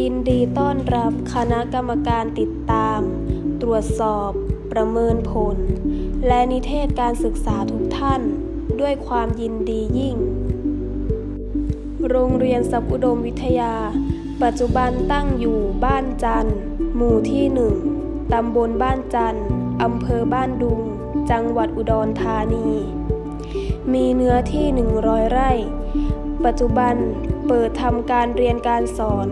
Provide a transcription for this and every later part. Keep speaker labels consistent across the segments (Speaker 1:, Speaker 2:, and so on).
Speaker 1: ยินดีต้อนรับคณะกรรมการติดตาม ตรวจสอบ ประเมินผล และนิเทศการศึกษาทุกท่าน ด้วยความยินดียิ่ง โรงเรียนสัพอุดมวิทยา ปัจจุบันตั้งอยู่บ้านจันทร์หมู่ที่หนึ่งตำบลบ้านจันทร์อำเภอบ้านดุง จังหวัดอุดรธานี มีเนื้อที่ 100 ไร่ ปัจจุบัน เปิดทำการเรียนการสอน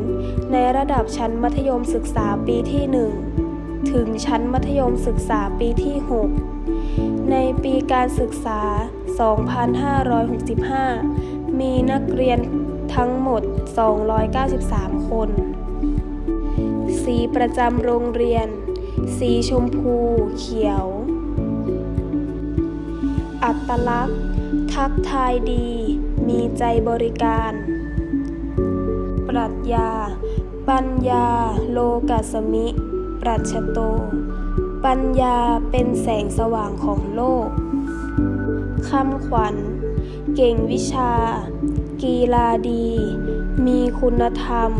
Speaker 1: ในระดับชั้นมัธยมศึกษาปีที่ 1 ถึงชั้นมัธยมศึกษาปีที่ 6 ในปีการศึกษา 2565 มีนักเรียนทั้งหมด 293 คน สีประจำโรงเรียน สีชมพูเขียว อัตลักษณ์ ทักทายดี มีใจบริการ รัชญา ปัญญา โลกัสมิ ปรัชโต ปัญญาเป็นแสงสว่างของโลก คำขวัญ เก่งวิชา กีฬาดี มีคุณธรรม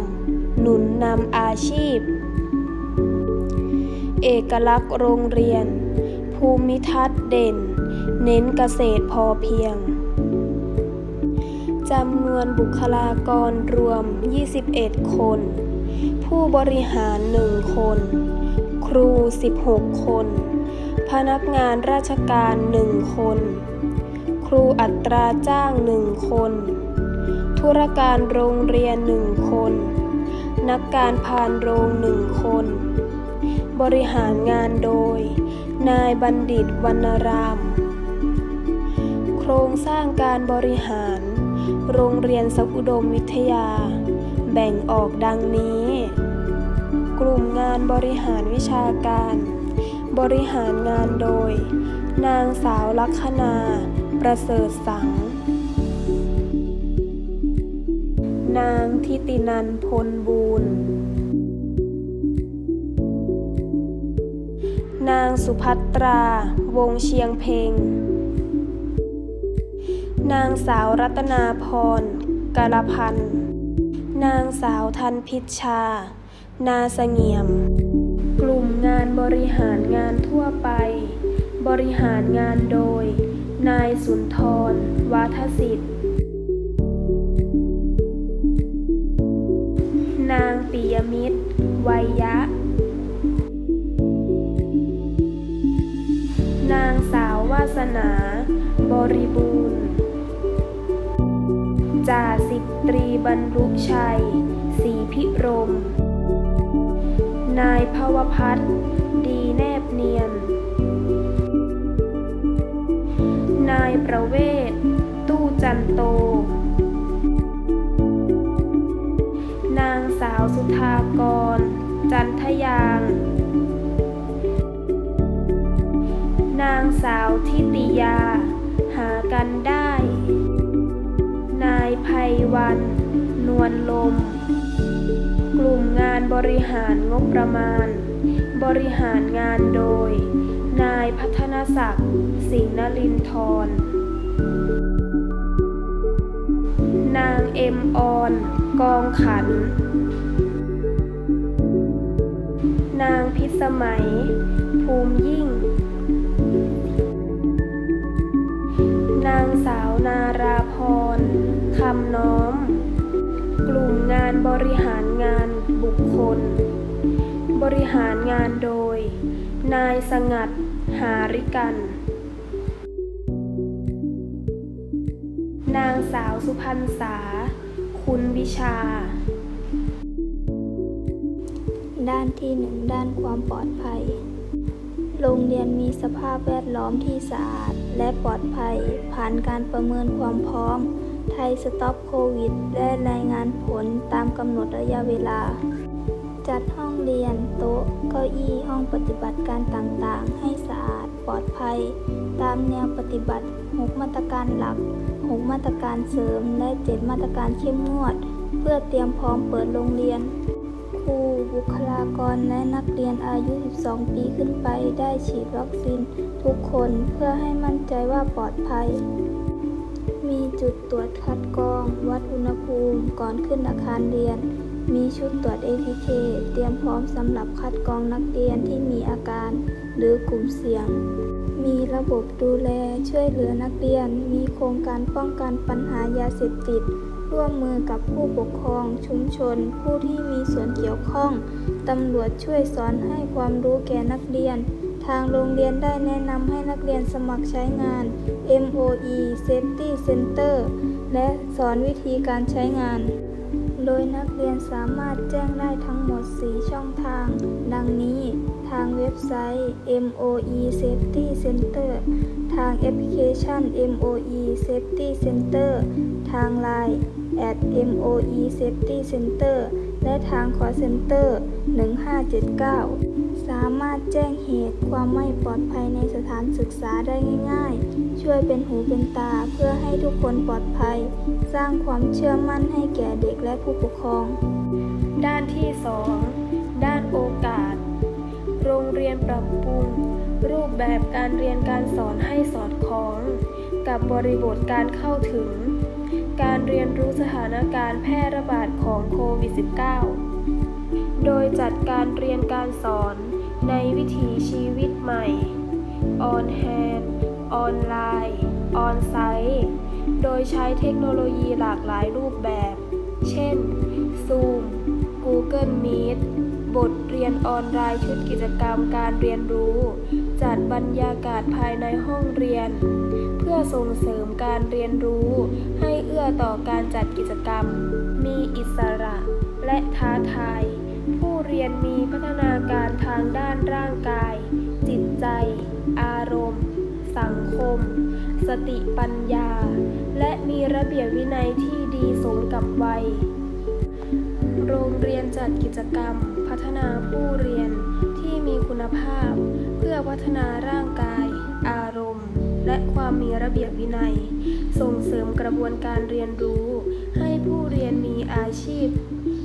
Speaker 1: หนุนนำอาชีพ เอกลักษณ์โรงเรียน ภูมิทัศน์เด่น เน้นเกษตรพอเพียง จำนวนบุคลากรรวม 21 คน ผู้บริหาร 1 คน ครู 16 คน พนักงานราชการ 1 คน ครูอัตราจ้าง 1 คน ธุรการโรงเรียน 1 คน นักการพานโรง 1 คน บริหารงานโดย นายบัณฑิตวรรณราม โครงสร้างการบริหาร โรงเรียนสัพอุดมวิทยา แบ่งออกดังนี้ กลุ่มงานบริหารวิชาการ บริหารงานโดย นางสาวลัคนา ประเสริฐสัง นางทิตินันพลบูรณ์นางสุภัตรา วงเชียงเพง นางสาวรัตนาพรกาลพันธ์นางสาวทันพิชชา นาเสงี่ยม กลุ่มงานบริหารงานทั่วไป บริหารงานโดย นายสุนทรวาทศิษย์นางปิยมิตร วัยยะ นางสาววาสนา บริบูรณ์ จ่าสิบตรีบรรลุชัยศรีพิรม นายภวพัฒน์ดีแนบเนียน นายประเวศ ตู้จันโต นางสาวสุธากร จันทยาง นางสาวทิติยา หากันได้ ภัยวัน นวลลม กลุ่มงานบริหารงบประมาณ บริหารงานโดย นายพัฒนศักดิ์ สิงห์นลินทรนางเอ็มออน กองขัน นางพิสมัย ภูมิยิ่ง นางสาวนาราำน้อม กลุ่มงานบริหารงานบุคคล บริหารงานโดย นายสงัด หาริกัน นางสาวสุพรรณษา คุณวิชา
Speaker 2: ด้านที่หนึ่งด้านความปลอดภัยโรงเรียนมีสภาพแวดล้อมที่สะอาดและปลอดภัย ผ่านการประเมินความพร้อม ไทยสต็อปโควิด และรายงานผลตามกำหนดระยะเวลา จัดห้องเรียนโต๊ะ เก้าอี้ห้องปฏิบัติการต่างๆ ให้สะอาดปลอดภัย ตามแนวปฏิบัติ 6 มาตรการหลัก 6 มาตรการเสริม และ 7 มาตรการเข้มงวด เพื่อเตรียมพร้อมเปิดโรงเรียนครูบุคลากรและนักเรียนอายุ 12 ปีขึ้นไปได้ฉีดวัคซีนทุกคนเพื่อให้มั่นใจว่าปลอดภัย มีจุดตรวจคัดกรอง วัดอุณหภูมิ ก่อนขึ้นอาคารเรียน มีชุดตรวจ ATK เตรียมพร้อมสำหรับคัดกรองนักเรียนที่มีอาการ หรือกลุ่มเสี่ยง มีระบบดูแลช่วยเหลือนักเรียน มีโครงการป้องกันปัญหายาเสพติด ร่วมมือกับผู้ปกครอง ชุมชน ผู้ที่มีส่วนเกี่ยวข้อง ตำรวจช่วยสอนให้ความรู้แก่นักเรียน ทางโรงเรียนได้แนะนำให้นักเรียนสมัครใช้งาน MOE Safety Center และสอนวิธีการใช้งาน โดยนักเรียนสามารถแจ้งได้ทั้งหมด 4 ช่องทาง ดังนี้ ทางเว็บไซต์ MOE Safety Center ทางแอปพลิเคชัน MOE Safety Center ทาง Line at MOE Safety Center และทาง Call Center 1579ามารถแจ้งเหตุความไม่ปลอดภัยในสถานศึกษาได้ง่าย ๆ ช่วยเป็นหูเป็นตาเพื่อให้ทุกคนปลอดภัย สร้างความเชื่อมั่นให้แก่เด็กและผู้ปกครอง
Speaker 1: ด้านที่ 2 ด้านโอกาส โรงเรียนปรับปรุง รูปแบบการเรียนการสอนให้สอดคล้อง กับบริบทการเข้าถึง การเรียนรู้สถานการณ์แพร่ระบาดของโควิด -19 โดยจัดการเรียนการสอน ในวิถีชีวิตใหม่ on hand ออนไลน์ ออนไซต์ โดยใช้เทคโนโลยีหลากหลายรูปแบบ เช่น Zoom Google Meet บทเรียนออนไลน์ชุดกิจกรรมการเรียนรู้ จัดบรรยากาศภายในห้องเรียน เพื่อส่งเสริมการเรียนรู้ ให้เอื้อต่อการจัดกิจกรรม มีอิสระและท้าทาย เรียนมีพัฒนาการทางด้านร่างกาย จิตใจ อารมณ์ สังคม สติปัญญา และมีระเบียบวินัยที่ดีสมกับวัย โรงเรียนจัดกิจกรรม พัฒนาผู้เรียนที่มีคุณภาพ เพื่อพัฒนาร่างกาย อารมณ์ และความมีระเบียบวินัย ส่งเสริมกระบวนการเรียนรู้ ให้ผู้เรียนมีอาชีพ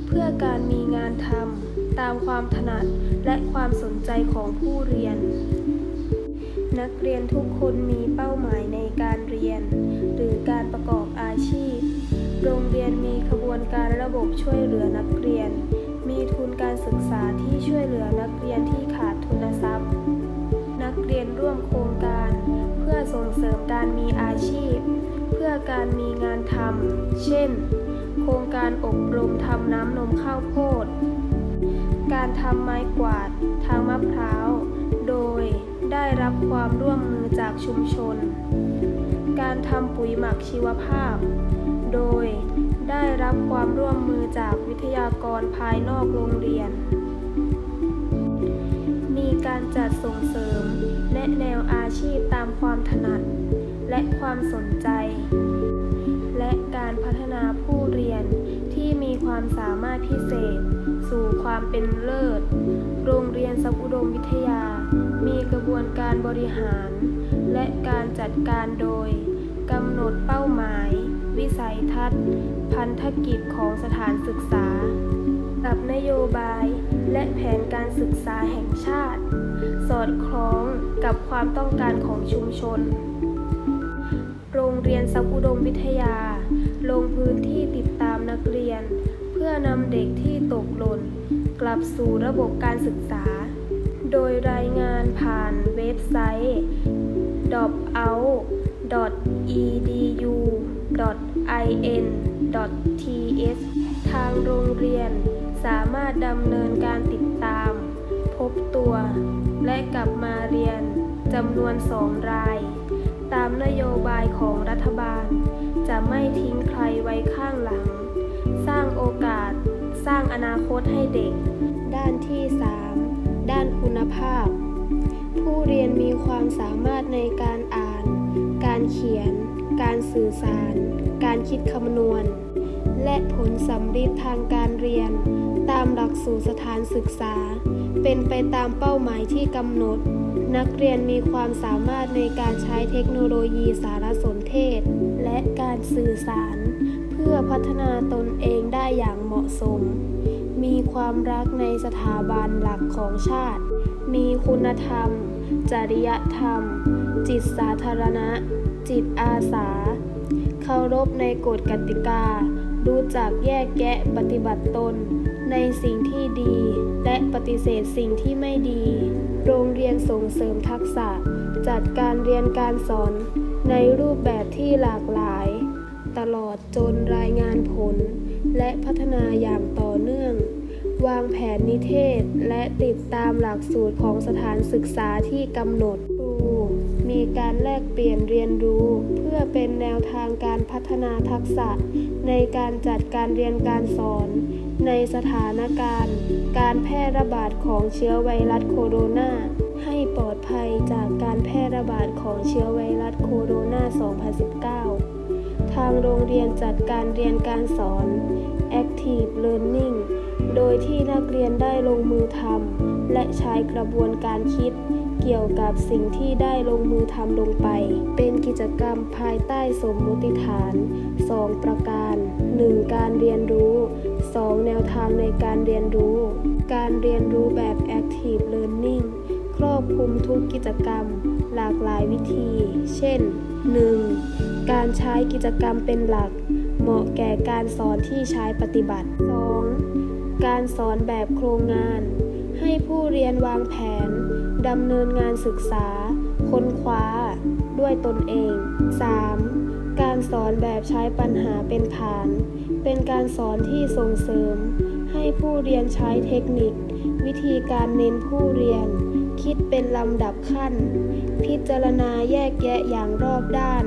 Speaker 1: เพื่อการมีงานทำ ตามความถนัดและความสนใจของผู้เรียน นักเรียนทุกคนมีเป้าหมายในการเรียน หรือการประกอบอาชีพ โรงเรียนมีขบวนการระบบช่วยเหลือนักเรียน มีทุนการศึกษาที่ช่วยเหลือนักเรียนที่ขาดทุนทรัพย์ นักเรียนร่วมโครงการ เพื่อส่งเสริมการมีอาชีพ เพื่อการมีงานทำเช่น โครงการอบรมทำน้ำนมข้าวโพด การทำไม้กวาดทางมะพร้าว โดยได้รับความร่วมมือจากชุมชน การทำปุ๋ยหมักชีวภาพ โดยได้รับความร่วมมือจากวิทยากรภายนอกโรงเรียน มีการจัดส่งเสริมแนะแนวอาชีพตามความถนัด และความสนใจ และการพัฒนาผู้เรียนที่มีความสามารถพิเศษ สู่ความเป็นเลิศ โรงเรียนสัพอุดมวิทยา มีกระบวนการบริหาร และการจัดการโดยกำหนดเป้าหมาย วิสัยทัศน์ พันธกิจของสถานศึกษา กับนโยบายและแผนการศึกษาแห่งชาติ สอดคล้องกับความต้องการของชุมชน โรงเรียนสัพอุดมวิทยา ลงพื้นที่ติดตามนักเรียน พื่อนำเด็กที่ตกหล่น กลับสู่ระบบการศึกษา โดยรายงานผ่านเว็บไซต์ dropout.edu.in.th ทางโรงเรียนสามารถดำเนินการติดตาม พบตัว และกลับมาเรียนจำนวนสองราย ตามนโยบายของรัฐบาล จะไม่ทิ้งใครไว้ข้างหลัง ร้างโอกาส สร้างอนาคตให้เด็ก ด้านที่ 3 ด้านคุณภาพ ผู้เรียนมีความสามารถในการอ่าน การเขียน การสื่อสาร การคิดคำนวณ และผลสำฤทธิ์ทางการเรียน ตามหลักสูตรสถานศึกษา เป็นไปตามเป้าหมายที่กำหนด นักเรียนมีความสามารถในการใช้เทคโนโลยีสารสนเทศ และการสื่อสาร พื่อพัฒนาตนเองได้อย่างเหมาะสม มีความรักในสถาบันหลักของชาติ มีคุณธรรม จริยธรรม จิตสาธารณะ จิตอาสา เคารพในกฎกติกา รู้จักแยกแยะปฏิบัติตน ในสิ่งที่ดี และปฏิเสธสิ่งที่ไม่ดี โรงเรียนส่งเสริมทักษะ จัดการเรียนการสอน ในรูปแบบที่หลากหลาย ตลอดจนรายงานผล และพัฒนาอย่างต่อเนื่อง วางแผนนิเทศ และติดตามหลักสูตรของสถานศึกษาที่กำหนดครูมีการแลกเปลี่ยนเรียนรู้ เพื่อเป็นแนวทางการพัฒนาทักษะ ในการจัดการเรียนการสอน ในสถานการณ์ การแพร่ระบาดของเชื้อไวรัสโคโรนาให้ปลอดภัยจากการแพร่ระบาดของเชื้อไวรัสโคโรนา 2019างโรงเรียนจัดการเรียนการสอน Active Learning โดยที่นักเรียนได้ลงมือทำและใช้กระบวนการคิด เกี่ยวกับสิ่งที่ได้ลงมือทำลงไป เป็นกิจกรรมภายใต้สมมติฐาน 2 ประการ 1. การเรียนรู้ 2. แนวทางในการเรียนรู้ การเรียนรู้แบบ Active Learning ครอบคลุมทุกกิจกรรมหลากหลายวิธี เช่น 1. การใช้กิจกรรมเป็นหลัก เหมาะแก่การสอนที่ใช้ปฏิบัติ 2. การสอนแบบโครงงาน ให้ผู้เรียนวางแผนดำเนินงานศึกษา ค้นคว้า ด้วยตนเอง 3. การสอนแบบใช้ปัญหาเป็นฐาน เป็นการสอนที่ส่งเสริม ให้ผู้เรียนใช้เทคนิค วิธีการเน้นผู้เรียน คิดเป็นลำดับขั้น พิจารณาแยกแยะอย่างรอบด้าน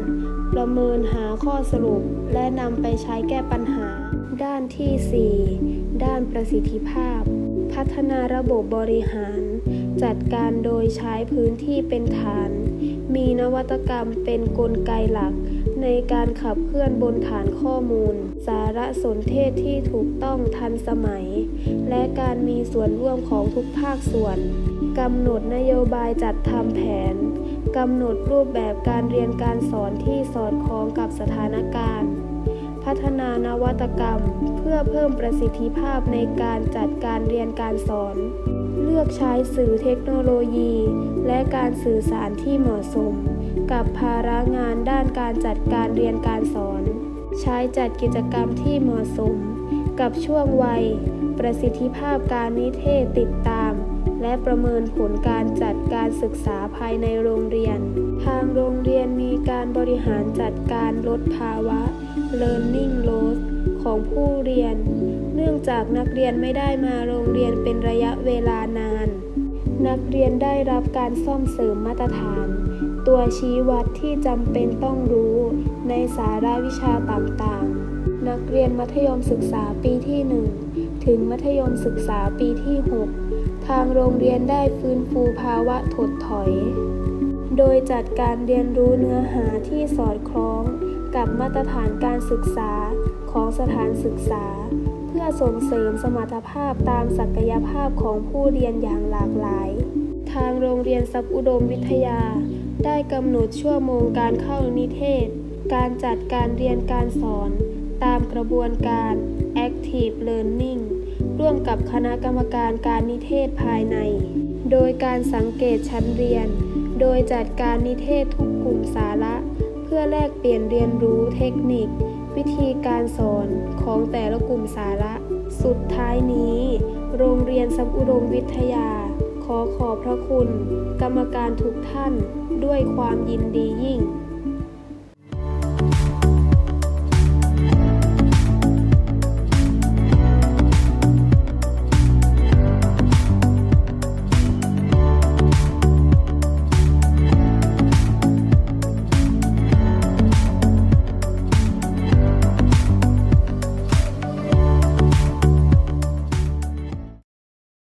Speaker 1: ประเมินหาข้อสรุป และนำไปใช้แก้ปัญหา ด้านที่ 4 ด้านประสิทธิภาพ พัฒนาระบบบริหาร จัดการโดยใช้พื้นที่เป็นฐาน มีนวัตกรรมเป็นนกลไกหลัก ในการขับเคลื่อนบนฐานข้อมูล สารสนเทศที่ถูกต้องทันสมัย และการมีส่วนร่วมของทุกภาคส่วนกำหนดนโยบายจัดทำแผนกำหนดรูปแบบการเรียนการสอนที่สอดคล้องกับสถานการณ์ พัฒนานวัตกรรม เพื่อเพิ่มประสิทธิภาพในการจัดการเรียนการสอน ลือกใช้สื่อเทคโนโลยี และการสื่อสารที่เหมาะสม กับภาระงานด้านการจัดการเรียนการสอน ใช้จัดกิจกรรมที่เหมาะสม กับช่วงวัย ประสิทธิภาพการนิเทศติดตาม และประเมินผลการจัดการศึกษาภายในโรงเรียน ทางโรงเรียนมีการบริหารจัดการลดภาวะ learning loss ของผู้เรียน เนื่องจากนักเรียนไม่ได้มาโรงเรียนเป็นระยะเวลานาน นักเรียนได้รับการซ่อมเสริมมาตรฐาน ตัวชี้วัดที่จำเป็นต้องรู้ ในสาระวิชาต่างๆ นักเรียนมัธยมศึกษาปีที่ 1 ถึงมัธยมศึกษาปีที่ 6 ทางโรงเรียนได้ฟื้นฟูภาวะถดถอย โดยจัดการเรียนรู้เนื้อหาที่สอดคล้องกับมาตรฐานการศึกษา ของสถานศึกษา เพื่อส่งเสริมสมรรถภาพตามศักยภาพของผู้เรียนอย่างหลากหลาย ทางโรงเรียนทรัพอุดมวิทยา ได้กำหนดชั่วโมงการเข้านิเทศ การจัดการเรียนการสอน ตามกระบวนการ Active Learning ร่วมกับคณะกรรมการการนิเทศภายใน โดยการสังเกตชั้นเรียน โดยจัดการนิเทศทุกกลุ่มสาระ เพื่อแลกเปลี่ยนเรียนรู้เทคนิค วิธีการสอนของแต่ละกลุ่มสาระ สุดท้ายนี้ โรงเรียนสัมอุดมวิทยา ขอขอบพระคุณ กรรมการทุกท่าน ด้วยความยินดียิ่ง